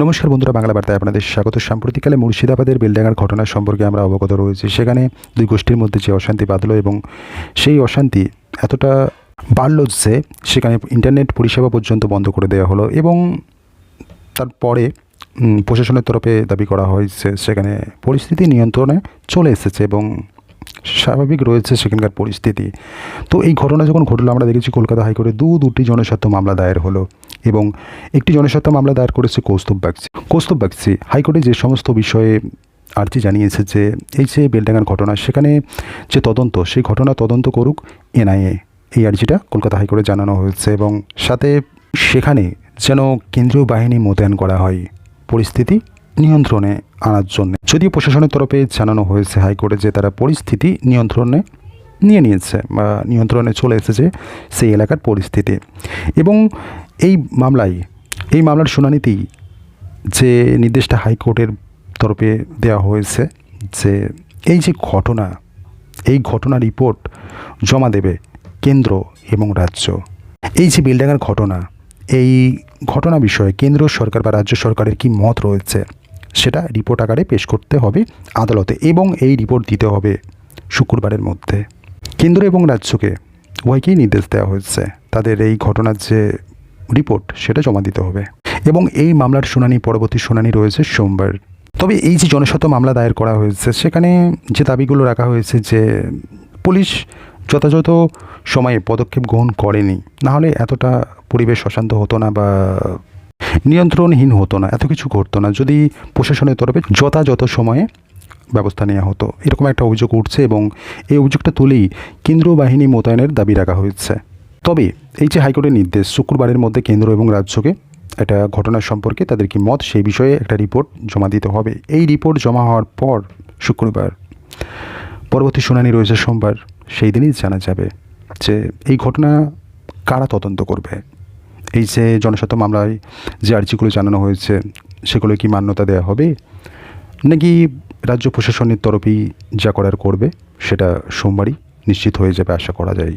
নমস্কার বন্ধুরা, বাংলা বার্তায় আপনাদের স্বাগত। সাম্প্রতিককালে মুর্শিদাবাদের বেলডাঙ্গার ঘটনা সম্পর্কে আমরা অবগত রয়েছি। সেখানে দুই গোষ্ঠীর মধ্যে যে অশান্তি বাঁধলো এবং সেই অশান্তি এতটা বাড়ল যে সেখানে ইন্টারনেট পরিষেবা পর্যন্ত বন্ধ করে দেওয়া হলো এবং তারপরে প্রশাসনের তরফে দাবি করা হয়েছে, সেখানে পরিস্থিতি নিয়ন্ত্রণে চলে এসেছে এবং স্বাভাবিক রয়েছে সেখানকার পরিস্থিতি। তো এই ঘটনা যখন ঘটলো, আমরা দেখেছি কলকাতা হাইকোর্টে দু, দুটি জনস্বার্থ মামলা দায়ের হলো এবং একটি জনস্বার্থ মামলা দায়ের করেছে কৌস্তব বাগচি কৌস্তব বাগচি হাইকোর্টে যে সমস্ত বিষয়ে আর্জি জানিয়েছে যে এই যে বেলডাঙ্গার ঘটনা, সেখানে যে তদন্ত, সেই ঘটনা তদন্ত করুক এনআইএ। এই আর্জিটা কলকাতা হাইকোর্টে জানানো হয়েছে এবং সাথে সেখানে যেন কেন্দ্রীয় বাহিনী মোতায়েন করা হয়। পরিস্থিতি নিয়ন্ত্রণে আনার জন্য। যদিও প্রশাসনের তরফে জানানো হয়েছে হাইকোর্টে যে তারা পরিস্থিতি নিয়ন্ত্রণে নিয়ে নিয়েছে, বা নিয়ন্ত্রণে চলে এসেছে সেই এলাকার পরিস্থিতি। এবং এই মামলায়, এই মামলার শুনানিতেই যে নির্দেশটা হাইকোর্টের তরফে দেওয়া হয়েছে, যে এই যে ঘটনা, এই ঘটনা রিপোর্ট জমা দেবে কেন্দ্র এবং রাজ্য। এই যে বিলডাঙ্গার ঘটনা, এই ঘটনা বিষয়ে কেন্দ্র সরকার বা রাজ্য সরকারের কি মত রয়েছে? সেটা রিপোর্ট আকারে পেশ করতে হবে আদালতে এবং এই রিপোর্ট দিতে হবে শুক্রবারের মধ্যে। কেন্দ্র এবং রাজ্যকে উভয়কেই নির্দেশ দেওয়া হয়েছে। তাদের এই ঘটনার যে রিপোর্ট সেটা জমা দিতে হবে এবং এই মামলার শুনানি, পরবর্তী শুনানি রয়েছে সোমবার। তবে এই যে জনশত মামলা দায়ের করা হয়েছে, সেখানে যে দাবিগুলো রাখা হয়েছে যে পুলিশ যথাযথ সময়ে পদক্ষেপ গ্রহণ করেনি, নাহলে এতটা পরিবেশ অশান্ত হতো না বা নিয়ন্ত্রণহীন হতো না, এত কিছু ঘটতো না। যদি প্রশাসনের তরফে যথাযথ সময়ে ব্যবস্থা নেওয়া হতো, এরকম একটা অভিযোগ উঠছে এবং এই অভিযোগটা তুলেই কেন্দ্রীয় বাহিনী মোতায়েনের দাবি রাখা হয়েছে। তবে এই যে হাইকোর্টের নির্দেশ, শুক্রবারের মধ্যে কেন্দ্র এবং রাজ্যকে একটা ঘটনা সম্পর্কে তাদের কি মত, সেই বিষয়ে একটা রিপোর্ট জমা দিতে হবে। এই রিপোর্ট জমা হওয়ার পর শুক্রবার পরবর্তী শুনানি রয়েছে সোমবার, সেই দিনই জানা যাবে যে এই ঘটনা কারা তদন্ত করবে। এই যে জনস্বার্থ মামলায় যে আর্জিগুলো জানানো হয়েছে সেগুলো কি মান্যতা দেওয়া হবে? নাকি রাজ্য প্রশাসনের তরফেই যা করার করবে, সেটা সোমবারই নিশ্চিত হয়ে যাবে, আশা করা যায়।